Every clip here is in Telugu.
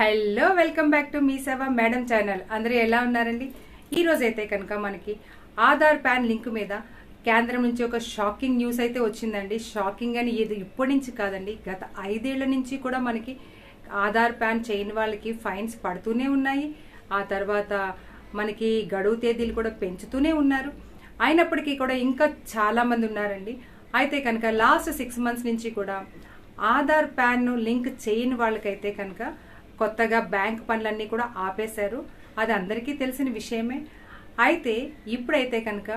Hello welcome back to Mee Seva madam channel అందరూ ఎలా ఉన్నారండి? ఈరోజు అయితే కనుక మనకి ఆధార్ ప్యాన్ లింక్ మీద కేంద్రం నుంచి ఒక షాకింగ్ న్యూస్ అయితే వచ్చిందండి. షాకింగ్ అని ఇది ఇప్పటి నుంచి కాదండి. గత ఐదేళ్ళ నుంచి కూడా మనకి ఆధార్ ప్యాన్ చేయని వాళ్ళకి ఫైన్స్ పడుతూనే ఉన్నాయి. ఆ తర్వాత మనకి గడువు తేదీలు కూడా పెంచుతూనే ఉన్నారు. అయినప్పటికీ కూడా ఇంకా చాలామంది ఉన్నారండి. అయితే కనుక లాస్ట్ సిక్స్ మంత్స్ నుంచి కూడా ఆధార్ ప్యాన్ను లింక్ చేయని వాళ్ళకైతే కనుక కొత్తగా బ్యాంక్ పనులన్నీ కూడా ఆపేశారు. అది అందరికీ తెలిసిన విషయమే. అయితే ఇప్పుడైతే కనుక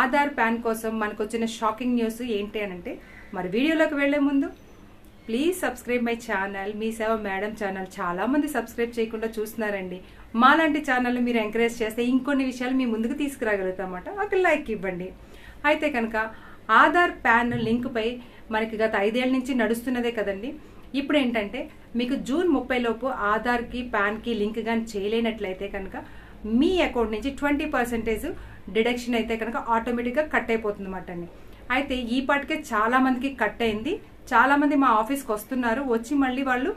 ఆధార్ ప్యాన్ కోసం మనకు వచ్చిన షాకింగ్ న్యూస్ ఏంటి అని అంటే మరి వీడియోలోకి వెళ్ళే ముందు please subscribe my channel. Mee Seva madam channel చాలా మంది సబ్స్క్రైబ్ చేయకుండా చూస్తున్నారండి. మాలాంటి ఛానల్ మీరు ఎంకరేజ్ చేస్తే ఇంకొన్ని విషయాలు మీ ముందుకు తీసుకురాగలుగుతామట ఒక లైక్ ఇవ్వండి. అయితే కనుక ఆధార్ ప్యాన్ లింక్పై మనకి గత ఐదేళ్ళ నుంచి నడుస్తున్నదే కదండి. ఇప్పుడు ఏంటంటే మీకు జూన్ ముప్పై లోపు ఆధార్కి ప్యాన్కి లింక్ కానీ చేయలేనట్లయితే కనుక మీ అకౌంట్ నుంచి ట్వంటీ పర్సెంటేజ్ డిడక్షన్ అయితే కనుక ఆటోమేటిక్గా కట్ అయిపోతుంది అన్నమాట అండి. అయితే ఈ పాటికే చాలామందికి కట్ అయింది చాలామంది మా ఆఫీస్కి వస్తున్నారు. వచ్చి మళ్ళీ వాళ్ళు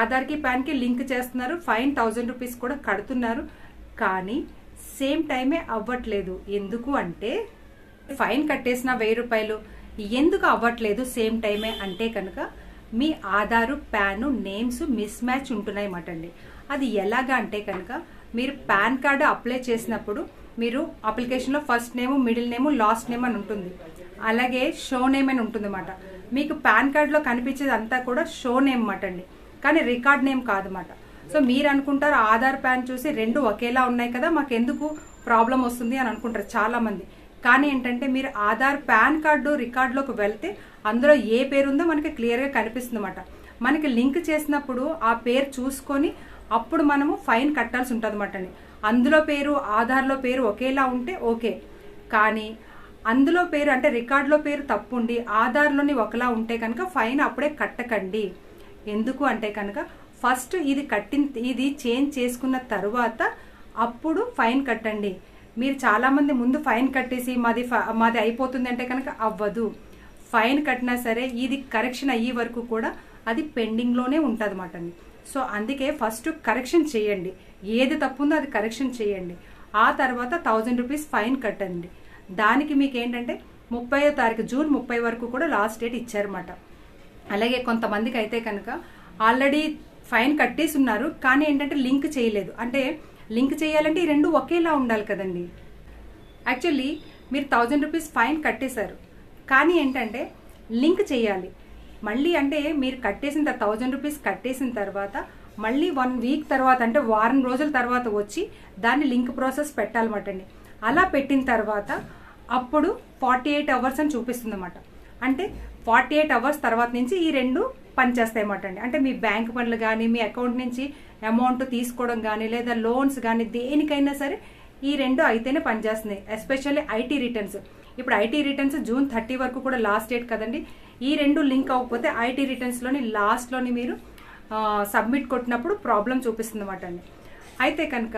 ఆధార్కి ప్యాన్కి లింక్ చేస్తున్నారు. ఫైన్ థౌజండ్ రూపీస్ కూడా కడుతున్నారు. కానీ సేమ్ టైమే అవ్వట్లేదు. ఎందుకు అంటే ఫైన్ కట్టేసిన వెయ్యి రూపాయలు. ఎందుకు అవ్వట్లేదు సేమ్ టైమే అంటే కనుక మీ Aadhaar PAN names mismatch ఉంటున్నాయి అన్నమాట అండి అది ఎలాగా అంటే కనుక మీరు పాన్ కార్డు అప్లై చేసినప్పుడు మీరు అప్లికేషన్లో first name middle name last name అని ఉంటుంది. అలాగే షో నేమ్ అని ఉంటుంది అన్నమాట మీకు పాన్ కార్డులో కనిపించేది అంతా కూడా షో నేమ్ అన్నమాట అండి కానీ రికార్డ్ నేమ్ కాదన్నమాట. సో మీరు అనుకుంటారు ఆధార్ ప్యాన్ చూసి రెండు ఒకేలా ఉన్నాయి కదా మాకు ఎందుకు ప్రాబ్లం వస్తుంది అని అనుకుంటారు చాలామంది. కానీ ఏంటంటే మీరు ఆధార్ పాన్ కార్డు రికార్డులోకి వెళ్తే అందులో ఏ పేరు ఉందో మనకి క్లియర్గా కనిపిస్తుంది అనమాట మనకి లింక్ చేసినప్పుడు ఆ పేరు చూసుకొని అప్పుడు మనము ఫైన్ కట్టాల్సి ఉంటుంది అనమాట అండి. అందులో పేరు ఆధార్లో పేరు ఒకేలా ఉంటే ఓకే. కానీ అందులో పేరు అంటే రికార్డులో పేరు తప్పు ఉండి ఆధార్లోని ఒకలా ఉంటే కనుక ఫైన్ అప్పుడే కట్టకండి. ఎందుకు అంటే కనుక ఫస్ట్ ఇది కట్టిన ఇది చేంజ్ చేసుకున్న తర్వాత అప్పుడు ఫైన్ కట్టండి. మీరు చాలామంది ముందు ఫైన్ కట్టేసి మాది ఫ- మాది అయిపోతుంది అంటే కనుక అవ్వదు. ఫైన్ కట్టినా సరే ఇది కరెక్షన్ అయ్యే వరకు కూడా అది పెండింగ్లోనే ఉంటుంది అన్నమాట అండి. సో అందుకే ఫస్ట్ కరెక్షన్ చేయండి. ఏది తప్పు ఉందో అది కరెక్షన్ చేయండి. ఆ తర్వాత థౌజండ్ రూపీస్ ఫైన్ కట్టండి. దానికి మీకు ఏంటంటే ముప్పై తారీఖు జూన్ ముప్పై వరకు కూడా లాస్ట్ డేట్ ఇచ్చారన్నమాట. అలాగే కొంతమందికి అయితే కనుక ఆల్రెడీ ఫైన్ కట్టేసి ఉన్నారు కానీ ఏంటంటే లింక్ చేయలేదు. అంటే లింక్ చేయాలంటే ఈ రెండు ఒకేలా ఉండాలి కదండి. యాక్చువల్లీ మీరు థౌజండ్ రూపీస్ ఫైన్ కట్టేశారు. కానీ ఏంటంటే లింక్ చేయాలి. మళ్ళీ అంటే మీరు కట్టేసిన థౌజండ్ రూపీస్ కట్టేసిన తర్వాత మళ్ళీ వన్ వీక్ తర్వాత అంటే వారం రోజుల తర్వాత వచ్చి దాన్ని లింక్ ప్రాసెస్ పెట్టాలన్నమాట అండి. అలా పెట్టిన తర్వాత అప్పుడు ఫార్టీ ఎయిట్ అవర్స్ అని చూపిస్తుంది అనమాట అంటే ఫార్టీ ఎయిట్ అవర్స్ తర్వాత నుంచి ఈ రెండు పనిచేస్తాయన్నమాట అండి. అంటే మీ బ్యాంక్ పనులు కానీ మీ అకౌంట్ నుంచి అమౌంట్ తీసుకోవడం కానీ లేదా లోన్స్ కానీ దేనికైనా సరే ఈ రెండు అయితేనే పనిచేస్తున్నాయి ఎస్పెషల్లీ ఐటీ రిటర్న్స్. ఇప్పుడు ఐటీ రిటర్న్స్ జూన్ థర్టీ వరకు కూడా లాస్ట్ డేట్ కదండి. ఈ రెండు లింక్ అవ్వకపోతే ఐటీ రిటర్న్స్లోని లాస్ట్లోని మీరు సబ్మిట్ కొట్టినప్పుడు ప్రాబ్లం చూపిస్తుంది అన్నమాట అండి. అయితే కనుక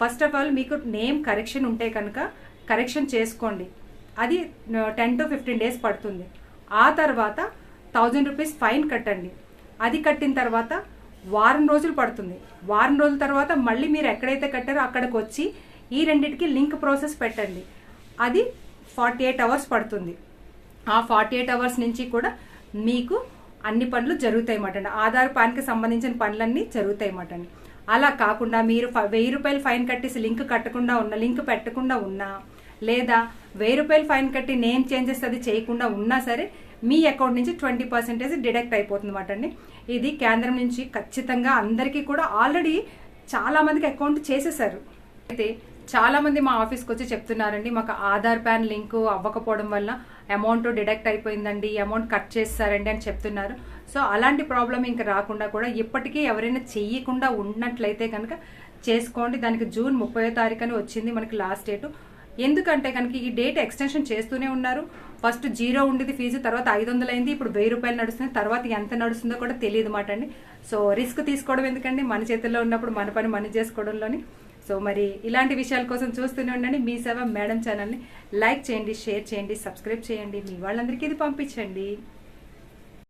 ఫస్ట్ ఆఫ్ ఆల్ మీకు నేమ్ కరెక్షన్ ఉంటే కనుక కరెక్షన్ చేసుకోండి. అది టెన్ టు ఫిఫ్టీన్ డేస్ పడుతుంది. ఆ తర్వాత థౌజండ్ రూపీస్ ఫైన్ కట్టండి. అది కట్టిన తర్వాత వారం రోజులు పడుతుంది. వారం రోజుల తర్వాత మళ్ళీ మీరు ఎక్కడైతే కట్టారో అక్కడికి వచ్చి ఈ రెండింటికి లింక్ ప్రాసెస్ పెట్టండి. అది ఫార్టీ ఎయిట్ అవర్స్ పడుతుంది. ఆ ఫార్టీ ఎయిట్ అవర్స్ నుంచి కూడా మీకు అన్ని పనులు జరుగుతాయి అన్నమాట ఆధార్ పాన్కి సంబంధించిన పనులన్నీ జరుగుతాయి అన్నమాట అలా కాకుండా మీరు వెయ్యి రూపాయలు ఫైన్ కట్టేసి లింక్ కట్టకుండా ఉన్న లింక్ పెట్టకుండా ఉన్నా లేదా వెయ్యి రూపాయలు ఫైన్ కట్టి నేమ్ చేంజెస్ అది చేయకుండా ఉన్నా సరే మీ అకౌంట్ నుంచి ట్వంటీ పర్సెంటేజ్ డిడక్ట్ అయిపోతుంది అన్నమాట అండి. ఇది కేంద్రం నుంచి ఖచ్చితంగా అందరికీ కూడా ఆల్రెడీ చాలా మందికి అకౌంట్ చేసేసారు అయితే చాలా మంది మా ఆఫీస్కి వచ్చి చెప్తున్నారండి మాకు ఆధార్ ప్యాన్ లింక్ అవ్వకపోవడం వల్ల అమౌంట్ డిడక్ట్ అయిపోయిందండి అమౌంట్ కట్ చేస్తారండి అని చెప్తున్నారు. సో అలాంటి ప్రాబ్లం ఇంకా రాకుండా కూడా ఇప్పటికీ ఎవరైనా చెయ్యకుండా ఉన్నట్లయితే కనుక చేసుకోండి. దానికి జూన్ ముప్పై తారీఖు అని వచ్చింది మనకి లాస్ట్ డేటు. ఎందుకంటే కనుక ఈ డేట్ ఎక్స్టెన్షన్ చేస్తూనే ఉన్నారు. ఫస్ట్ జీరో ఉండేది ఫీజు తర్వాత ఐదు వందలు అయింది ఇప్పుడు వెయ్యి రూపాయలు నడుస్తుంది తర్వాత ఎంత నడుస్తుందో కూడా తెలియదు మాట అండి. సో రిస్క్ తీసుకోవడం ఎందుకండి? మన చేతుల్లో ఉన్నప్పుడు మన పని మనం చేసుకోవడంలోని. సో మరి ఇలాంటి విషయాల కోసం చూస్తూనే ఉండండి. మీ సేవ మేడం ఛానల్ని లైక్ చేయండి షేర్ చేయండి సబ్స్క్రైబ్ చేయండి. మీ వాళ్ళందరికీ ఇది పంపించండి.